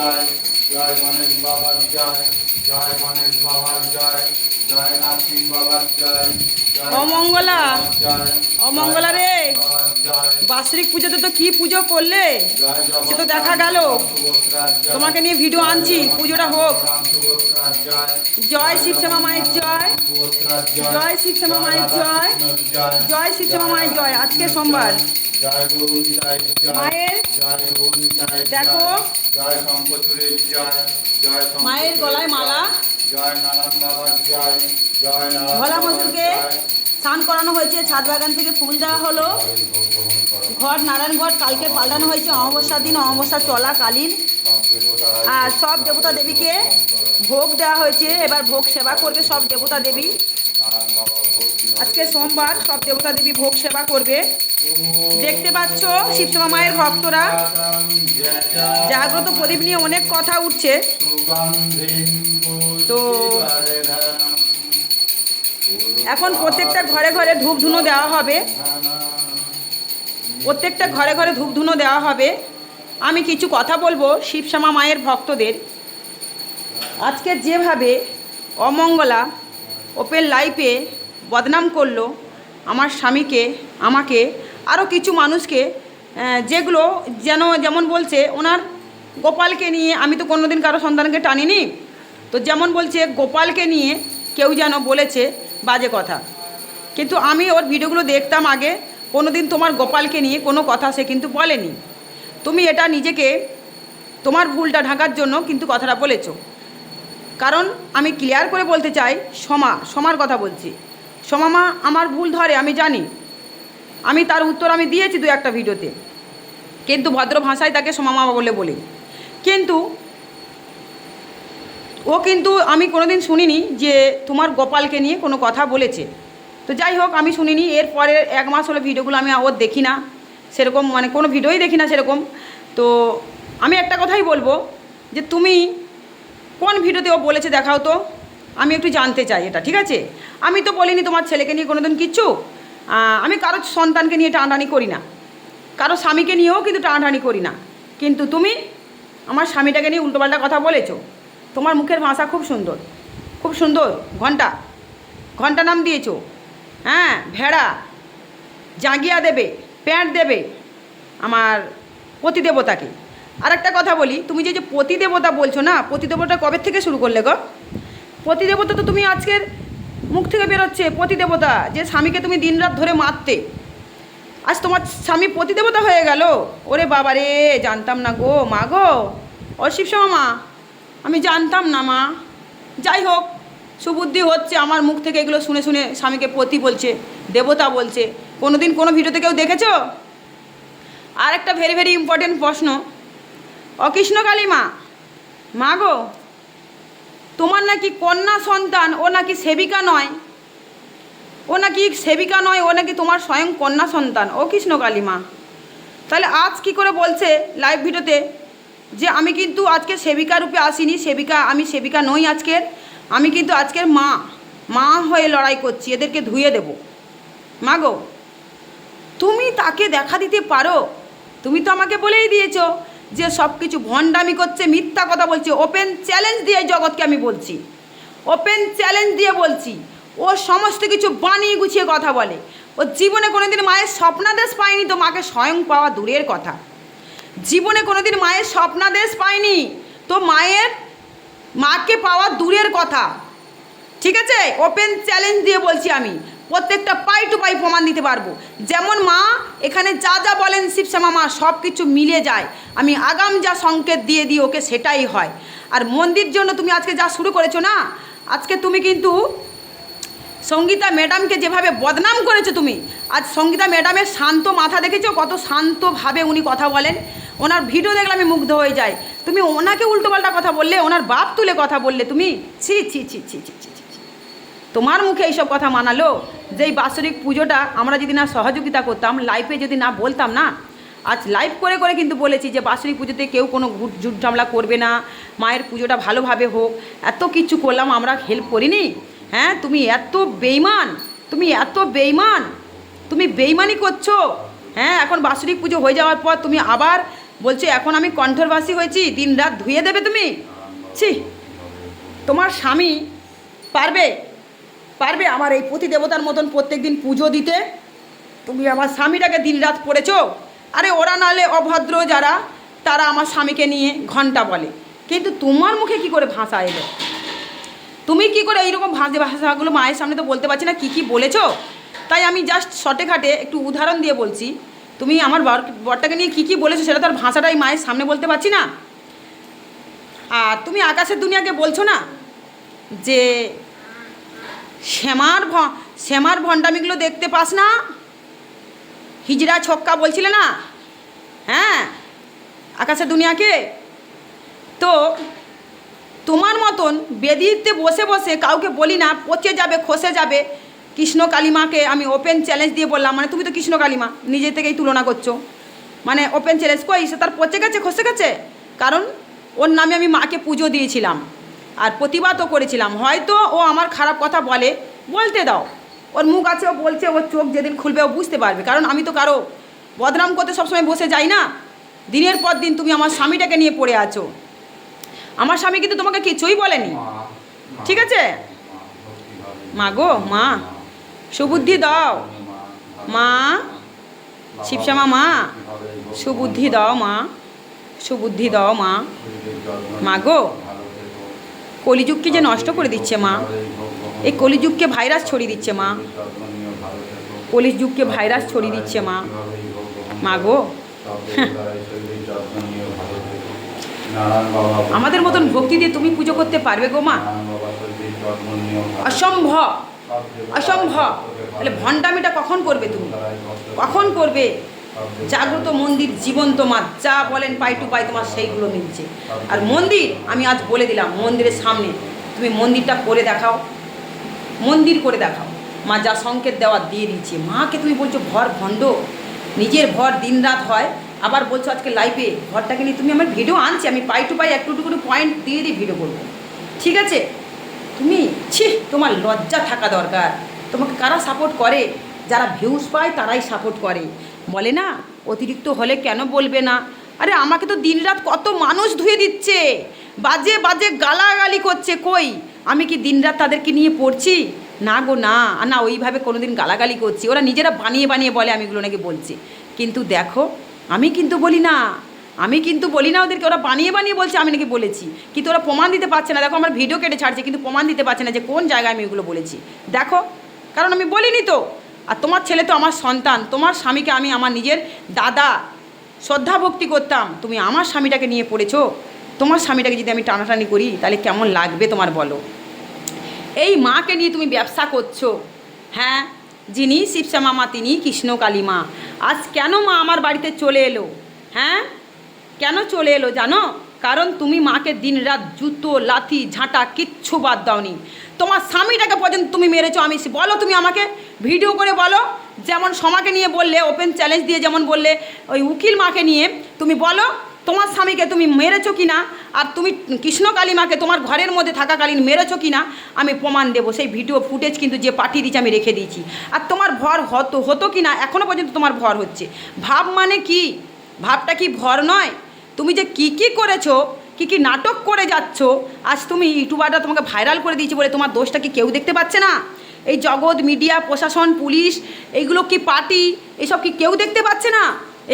জয় জয় গণেশ বাবার জয় জয় গণেশ বাবার জয় জয় নাথিক বাবার জয় অমঙ্গলা। অমঙ্গলা রে। বাৎসরিক পুজোতে তো কি পুজো করলে? সে তো দেখা গেল। তোমাকে নিয়ে ভিডিও আনছি পুজোটা হোক। জয়। শিবশ্যামা মায়ের জয়। জয়। শিবশ্যামা মায়ের জয় জয়। শিবশ্যামা মায়ের জয়। আজকে সোমবার। জয় জয় জয় দেখো। জয় শঙ্কচুরের জয় জয় মায়ের গলায় মালা। জয় নারায়ণ বাবার জয় জয় নারায়ণ ভোলা মজুরকে স্নান করানো হয়েছে ছাদ বাগান থেকে ফুল দেওয়া হলো। ঘর নারায়ণ ঘট কালকে পাল্টানো হয়েছে অমাবস্যার দিন অমাবস্যা চলাকালীন আর সব দেবতা দেবীকে ভোগ দেওয়া হয়েছে এবার ভোগ সেবা করবে সব দেবতা দেবী আজকে সোমবার সব দেবতা দেবী ভোগ সেবা করবে দেখতে পাচ্ছ শিবশ্যামা মায়ের ভক্তরা? জাগ্রত প্রদীপ নিয়ে অনেক কথা উঠছে। তো- এখন প্রত্যেকটা ঘরে ঘরে ধূপ ধুনো দেওয়া হবে। প্রত্যেকটা ঘরে ঘরে ধূপ ধুনো দেওয়া হবে। আমি কিছু কথা বলব শিবশ্যামা মায়ের ভক্তদের। আজকে যেভাবে অমঙ্গলা ওপেন লাইফে বদনাম করল আমার স্বামীকে, আমাকে আরও কিছু মানুষকে যেগুলো যেন যেমন বলছে, ওনার গোপালকে নিয়ে আমি তো কোনো দিন কারও সন্তানকে টানিনি। তো যেমন বলছে, গোপালকে নিয়ে কেউ যেন বলেছে বাজে কথা। কিন্তু আমি ওর ভিডিওগুলো দেখতাম আগে কোনো দিন তোমার গোপালকে নিয়ে কোনো কথা সে কিন্তু বলেনি। তুমি এটা নিজেকে তোমার ভুলটা ঢাকার জন্য কিন্তু কথাটা বলেছ। কারণ আমি ক্লিয়ার করে বলতে চাই, সমা, সমার কথা বলছি। সোমা মা আমার ভুল ধরে, আমি জানি। আমি তার উত্তর আমি দিয়েছি দু একটা ভিডিওতে। কিন্তু ভদ্র ভাষায় তাকে সোমা মা বলে বলি। কিন্তু ও কিন্তু আমি কোনোদিন শুনিনি যে তোমার গোপালকে নিয়ে কোনো কথা বলেছে। তো যাই হোক, আমি শুনিনি। এরপরে এক মাস হলো ভিডিওগুলো আমি ওর দেখি না। সেরকম মানে কোনো ভিডিওই দেখি না সেরকম। তো আমি একটা কথাই বলব যে তুমি কোন ভিডিওতে ও বলেছে দেখাও তো। আমি একটু জানতে চাই এটা, ঠিক আছে? আমি তো বলিনি তোমার ছেলেকে নিয়ে কোনোদিন কিচ্ছু। আমি কারও সন্তানকে নিয়ে টানাটানি করি না। কারও স্বামীকে নিয়েও কিন্তু টানাটানি করি না। কিন্তু তুমি আমার স্বামীটাকে নিয়ে উল্টোপাল্টা কথা বলেছ। তোমার মুখের ভাষা খুব সুন্দর। খুব সুন্দর। ঘণ্টা। ঘণ্টা নাম দিয়েছ। হ্যাঁ ভেড়া। জাগিয়া দেবে প্যান্ট দেবে আমার পতিদেবতাকে। আর একটা কথা বলি, তুমি যে যে পতিদেবতা বলছো না, পতিদেবতা কবে থেকে শুরু করলে গো? পতিদেবতা তো তুমি আজকের মুখ থেকে বেরোচ্ছে পতিদেবতা, যে স্বামীকে তুমি দিনরাত ধরে মারতে। আজ তোমার স্বামী পতিদেবতা হয়ে গেল? ওরে বাবা রে, জানতাম না গো। মা গো, ও শিবসমা মা, আমি জানতাম না মা। যাই হোক, সুবুদ্ধি হচ্ছে আমার মুখ থেকে এগুলো শুনে শুনে স্বামীকে পতি বলছে, দেবতা বলছে। কোনো দিন কোনো ভিডিওতে কেউ দেখেছ? আর একটা ভেরি ভেরি ইম্পর্টেন্ট প্রশ্ন। অকৃষ্ণ কালী মা মা গো তোমার নাকি কন্যা সন্তান, ও নাকি সেবিকা নয়। ও নাকি সেবিকা নয়, ও নাকি তোমার স্বয়ং কন্যা সন্তান। ও কৃষ্ণ কালী মা তাহলে আজ কি করে বলছে লাইভ ভিডিওতে যে আমি কিন্তু আজকে সেবিকা রূপে আসিনি, সেবিকা, আমি সেবিকা নই আজকের, আমি কিন্তু আজকের মা মা হয়ে লড়াই করছি, এদেরকে ধুয়ে দেব। মা গো, তুমি তাকে দেখা দিতে পারো? তুমি তো আমাকে বলেই দিয়েছ যে সব কিছু ভণ্ডামি করছে, মিথ্যা কথা বলছে ওপেন চ্যালেঞ্জ দিয়ে জগৎকে আমি বলছি। ওপেন চ্যালেঞ্জ দিয়ে বলছি, ও সমস্ত কিছু বানিয়ে গুছিয়ে কথা বলে। ও জীবনে কোনোদিন মায়ের স্বপ্নাদেশ পায়নি তো মাকে স্বয়ং পাওয়া দূরের কথা। জীবনে কোনোদিন মায়ের স্বপ্নাদেশ পায়নি তো মায়ের, মাকে পাওয়া দূরের কথা। ঠিক আছে? ওপেন চ্যালেঞ্জ দিয়ে বলছি আমি। প্রত্যেকটা পাই টু পাই প্রমাণ দিতে পারব। যেমন মা, এখানে যা যা বলেন শিবশ্যামা মা, সব কিছু মিলে যায়। আমি আগাম যা সংকেত দিয়ে দিই, ওকে সেটাই হয়। আর মন্দির জন্য তুমি আজকে যা শুরু করেছ না, আজকে তুমি কিন্তু সঙ্গীতা ম্যাডামকে যেভাবে বদনাম করেছ তুমি, আজ সঙ্গীতা ম্যাডামের শান্ত মাথা দেখেছ? কত শান্তভাবে উনি কথা বলেন। ওনার ভিডিও দেখলে আমি মুগ্ধ হয়ে যাই। তুমি ওনাকে উল্টোপাল্টা কথা বললে, ওনার বাপ তুলে কথা বললে তুমি? ছি ছি ছি ছি ছি ছি। তোমার মুখে এইসব কথা মানালো? যে এই বাৎসরিক পুজোটা আমরা যদি না সহযোগিতা করতাম লাইফে যদি না বলতাম না? আজ লাইভ করে করে কিন্তু বলেছি যে বাৎসরিক পুজোতে কেউ কোনো ঝুট ঝামলা করবে না, মায়ের পুজোটা ভালোভাবে হোক। এত কিছু করলাম, আমরা হেল্প করিনি। হ্যাঁ তুমি এত বেইমান তুমি এত বেইমান তুমি বেইমানি করছ। হ্যাঁ এখন বাৎসরিক পুজো হয়ে যাওয়ার পর তুমি আবার বলছো, এখন আমি কণ্ঠরবাসী হয়েছি দিন রাত ধুয়ে দেবে তুমি? ছি, তোমার স্বামী পারবে? পারবে আমার এই প্রতি দেবতার মতন প্রত্যেক দিন পুজো দিতে? তুমি আমার স্বামীটাকে দিনরাত পড়েছো? আরে ওরা নালে অভদ্র যারা, তারা আমার স্বামীকে নিয়ে ঘণ্টা বলে। কিন্তু তোমার মুখে কি করে ভাষা এলো? তুমি কি করে এইরকম ভাষে ভাষাগুলো মায়ের সামনে তো বলতে পারছি না, কী কী বলেছ? তাই আমি জাস্ট শর্টে খাটে একটু উদাহরণ দিয়ে বলছি। তুমি আমার বর বরটাকে নিয়ে কী কী বলেছ, সেটা তো আর ভাষাটাই মায়ের সামনে বলতে পারছি না। আর তুমি আকাশের দুনিয়াকে বলছো না? যে শ্যামার ভ, শ্যামার ভণ্ডামিগুলো দেখতে পাস না? হিজড়া ছক্কা বলছিলে না? হ্যাঁ? আকাশে দুনিয়াকে? তো তোমার মতন বেদিতে বসে বসে কাউকে বলি না, পচে যাবে, খসে যাবে, কৃষ্ণ কালিমাকে আমি ওপেন চ্যালেঞ্জ দিয়ে বললাম। মানে তুমি তো কৃষ্ণ কালিমা, নিজে থেকেই তুলনা করছ। মানে ওপেন চ্যালেঞ্জ কই? সে তার পচে গেছে, খসে গেছে? কারণ ওর নামে আমি মাকে পুজো দিয়েছিলাম। আর প্রতিবাদও করেছিলাম। হয়তো ও আমার খারাপ কথা বলে বলতে দাও। ওর মুখ আছে ও বলছে ওর চোখ যেদিন খুলবে ও বুঝতে পারবে। কারণ আমি তো কারও বদনাম করতে সবসময় বসে যাই না। দিনের পর দিন তুমি আমার স্বামীটাকে নিয়ে পড়ে আছো। আমার স্বামী কিন্তু তোমাকে কিছুই বলেনি। ঠিক আছে? মা গো মা সুবুদ্ধি দাও। মা শিবশ্যামা মা সুবুদ্ধি দাও মা সুবুদ্ধি দাও মা। মা গো কলিযুগকে যে নষ্ট করে দিচ্ছে মা, এই কলিযুগকে ভাইরাস ছড়িয়ে দিচ্ছে মা, কলিযুগকে ভাইরাস ছড়িয়ে দিচ্ছে মা। মা গো। আমাদের মতন ভক্তি দিয়ে তুমি পুজো করতে পারবে গো মা? অসম্ভব। অসম্ভব। তাহলে ভণ্ডামিটা কখন করবে তুমি? কখন করবে? জাগ্রত মন্দির জীবন্ত মা যা বলেন পাই টু পাই তোমার সেইগুলো মিলছে। আর মন্দির, আমি আজ বলে দিলাম, মন্দিরের সামনে, তুমি মন্দিরটা করে দেখাও। মন্দির করে দেখাও। মা যা সংকেত দেওয়া দিয়ে দিচ্ছে মাকে তুমি বলছো ভর ভণ্ড, নিজের ভর দিনরাত হয়। আবার বলছো, আজকে লাইভে ঘরটাকে নিয়ে তুমি আমার ভিডিও আনছি, আমি পাই টু পাই একটু একটু পয়েন্ট দিয়ে দিয়ে ভিডিও করব। ঠিক আছে? তুমি, ছি, তোমার লজ্জা থাকা দরকার। তোমাকে কারা সাপোর্ট করে? যারা ভিউজ পায়, তারাই সাপোর্ট করে। বলে না, অতিরিক্ত হলে কেন বলবে না? আরে আমাকে তো দিনরাত কত মানুষ ধুয়ে দিচ্ছে। বাজে বাজে গালাগালি করছে, কই? আমি কি দিনরাত তাদেরকে নিয়ে পড়ছি? না গো, না। না, ওইভাবে কোনোদিন গালাগালি করছি। ওরা নিজেরা বানিয়ে বানিয়ে বলে আমি এগুলো নাকি বলছি। কিন্তু দেখো, আমি কিন্তু বলি না। আমি কিন্তু বলি না ওদেরকে, ওরা বানিয়ে বানিয়ে বলছে আমি নাকি বলেছি। কিন্তু ওরা প্রমাণ দিতে পারছে না। দেখো, আমার ভিডিও কেটে ছাড়ছে, কিন্তু প্রমাণ দিতে পারছে না যে কোন জায়গায় আমি এগুলো বলেছি। দেখো, কারণ আমি বলিনি তো। আর তোমার ছেলে তো আমার সন্তান। তোমার স্বামীকে আমি আমার নিজের দাদা শ্রদ্ধা ভক্তি করতাম। তুমি আমার স্বামীটাকে নিয়ে পড়েছো। তোমার স্বামীটাকে যদি আমি টানাটানি করি, তাহলে কেমন লাগবে তোমার বলো? এই মাকে নিয়ে তুমি ব্যবসা করছ। হ্যাঁ যিনি শিবশ্যামা মা, তিনি কৃষ্ণ কালী মা। আজ কেন মা আমার বাড়িতে চলে এলো? হ্যাঁ কেন চলে এলো জানো? কারণ তুমি মাকে দিনরাত জুতো, লাথি, ঝাঁটা কিচ্ছু বাদ দাওনি। তোমার স্বামীটাকে পর্যন্ত তুমি মেরেছো। আমি বলো তুমি আমাকে ভিডিও করে বলো, যেমন সমাকে নিয়ে বললে ওপেন চ্যালেঞ্জ দিয়ে যেমন বললে, ওই উকিল মাকে নিয়ে তুমি বলো, তোমার স্বামীকে তুমি মেরেছো কি না আর তুমি কৃষ্ণকালী মাকে তোমার ঘরের মধ্যে থাকাকালীন মেরেছো কি না আমি প্রমাণ দেবো। সেই ভিডিও ফুটেজ কিন্তু যে পাঠিয়ে দিয়েছি, আমি রেখে দিয়েছি। আর তোমার ভর হতো হতো কি না এখনও পর্যন্ত তোমার ভর হচ্ছে। ভাব মানে কি? ভাবটা কি ভর নয়? তুমি যে কি কি করেছ, কি কি নাটক করে যাচ্ছ, আজ তুমি ইউটিউবারটা তোমাকে ভাইরাল করে দিয়েছি বলে তোমার দোষটা কি কেউ দেখতে পাচ্ছে না? এই জগৎ, মিডিয়া, প্রশাসন, পুলিশ, এইগুলো কি পার্টি? এসব কি কেউ দেখতে পাচ্ছে না?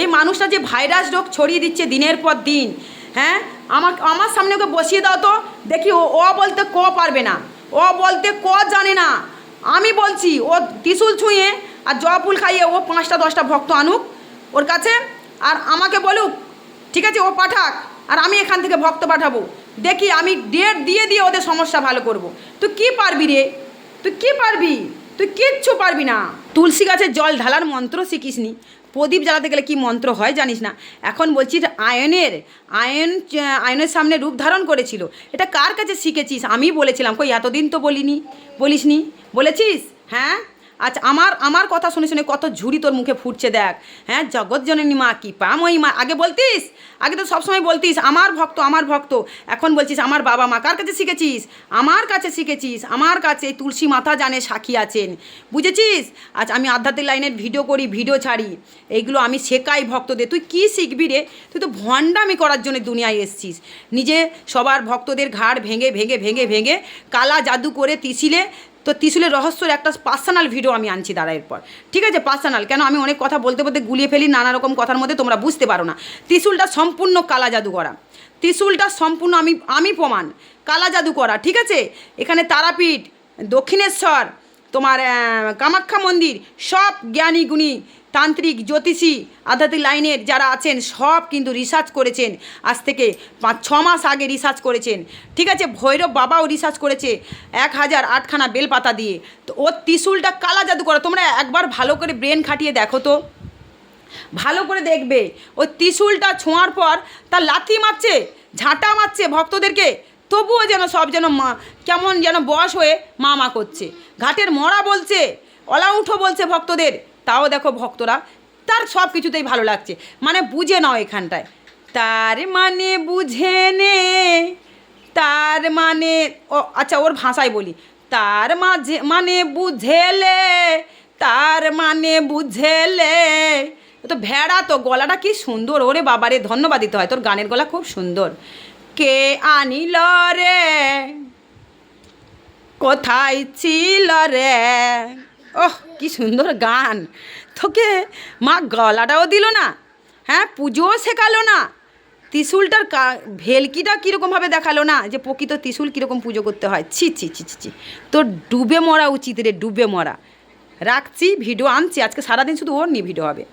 এই মানুষটা যে ভাইরাস রোগ ছড়িয়ে দিচ্ছে দিনের পর দিন হ্যাঁ? আমার আমার সামনে ওকে বসিয়ে দাও তো, দেখি ও ও বলতে ক পারবে না? ও বলতে ক জানে না? আমি বলছি, ও ত্রিশুল ছুঁয়ে আর জবা ফুল খাইয়ে ও পাঁচটা, দশটা ভক্ত আনুক ওর কাছে আর আমাকে বলুক, ঠিক আছে, ও পাঠাক আর আমি এখান থেকে ভক্ত পাঠাবো। দেখি আমি ডেট দিয়ে দিয়ে ওদের সমস্যা ভালো করব। তুই কি পারবি রে? তুই কি পারবি? তুই কিচ্ছু পারবি না। তুলসী গাছে জল ঢালার মন্ত্র শিখিসনি। প্রদীপ জ্বালাতে গেলে কি মন্ত্র হয় জানিস না। এখন বলছিস আয়নের, আয়ন আয়নের সামনে রূপ ধারণ করেছিল। এটা কার কাছে শিখেছিস? আমি বলেছিলাম। কই, এতদিন তো বলিনি, বলিসনি? বলেছিস? হ্যাঁ? আচ্ছা আমার আমার কথা শুনে শুনে কত ঝুড়ি তোর মুখে ফুটছে দেখ। হ্যাঁ জগৎ জগৎজননী মা কি পাময়ী মা। আগে বলতিস? আগে তো সবসময় বলতিস, আমার ভক্ত আমার ভক্ত। এখন বলছিস, আমার বাবা মা, কার কাছে শিখেছিস? আমার কাছে শিখেছিস, আমার কাছে তুলসী মাতা জানে সাক্ষী আছেন। বুঝেছিস? আচ্ছা আমি আধ্যাত্মিক লাইনের ভিডিও করি, ভিডিও ছাড়ি। এইগুলো আমি শেখাই ভক্তদের। তুই কি শিখবি রে? তুই তো ভণ্ডামি করার জন্য দুনিয়ায় এসছিস। নিজে সবার ভক্তদের ঘাড় ভেঙে ভেঙে ভেঙে ভেঙে কালা জাদু করে তিসিলে তো ত্রিশুলের রহস্যর একটা পার্সোনাল ভিডিও আমি আনছি দাঁড়া এরপর। ঠিক আছে? পার্সোনাল কেন? আমি অনেক কথা বলতে বলতে গুলিয়ে ফেলি, নানা রকম কথার মধ্যে তোমরা বুঝতে পারো না। ত্রিশুলটা সম্পূর্ণ কালা জাদু করা। ত্রিশুলটা সম্পূর্ণ আমি আমি প্রমাণ। কালা জাদু করা, ঠিক আছে? এখানে তারাপীঠ, দক্ষিণেশ্বর তোমার কামাখ্যা মন্দির, সব জ্ঞানী গুণী তান্ত্রিক, জ্যোতিষী আধ্যাত্মিক লাইনের যারা আছেন, সব কিন্তু রিসার্চ করেছেন। আজ থেকে পাঁচ, ছ মাস আগে রিসার্চ করেছেন। ঠিক আছে, ভৈরব বাবাও রিসার্চ করেছে এক হাজার আটখানা বেলপাতা দিয়ে। তো ওর ত্রিশুলটা কালা জাদু করা তোমরা একবার ভালো করে ব্রেন খাটিয়ে দেখো তো। ভালো করে দেখবে। ওই ত্রিশুলটা ছোঁয়ার পর তার লাথি মারছে, ঝাঁটা মারছে ভক্তদেরকে। তবুও যেন সব যেন মা, কেমন যেন বয়স হয়ে মা মা করছে। ঘাটের মরা বলছে, অলাউঠো বলছে ভক্তদের, তাও দেখো ভক্তরা, তার সব কিছুতেই ভালো লাগছে। মানে বুঝে নাও এখানটায়। তার মানে বুঝে নে, তার মানে ও আচ্ছা ওর ভাষায় বলি। তার মাঝে মানে বুঝেলে তার মানে বুঝেলে তো ভেড়া তো, গলাটা কি সুন্দর, ওরে বাবারে, ধন্যবাদ দিতে হয়। তোর গানের গলা খুব সুন্দর। কে আনিল রে? কোথায় ছিল রে? ওহ, কি সুন্দর গান। তোকে মা গলাটাও দিল না হ্যাঁ পুজোও শেখালো না। ত্রিশুলটার কা, ভেলকিটা কীরকমভাবে দেখাল না যে প্রকৃত ত্রিশুল কীরকম পুজো করতে হয়। ছি ছি ছি ছি তোর ডুবে মরা উচিত রে, ডুবে মরা। রাখছি, ভিডিও আনছি, আজকে সারাদিন শুধু ওর নিয়ে ভিডিও হবে।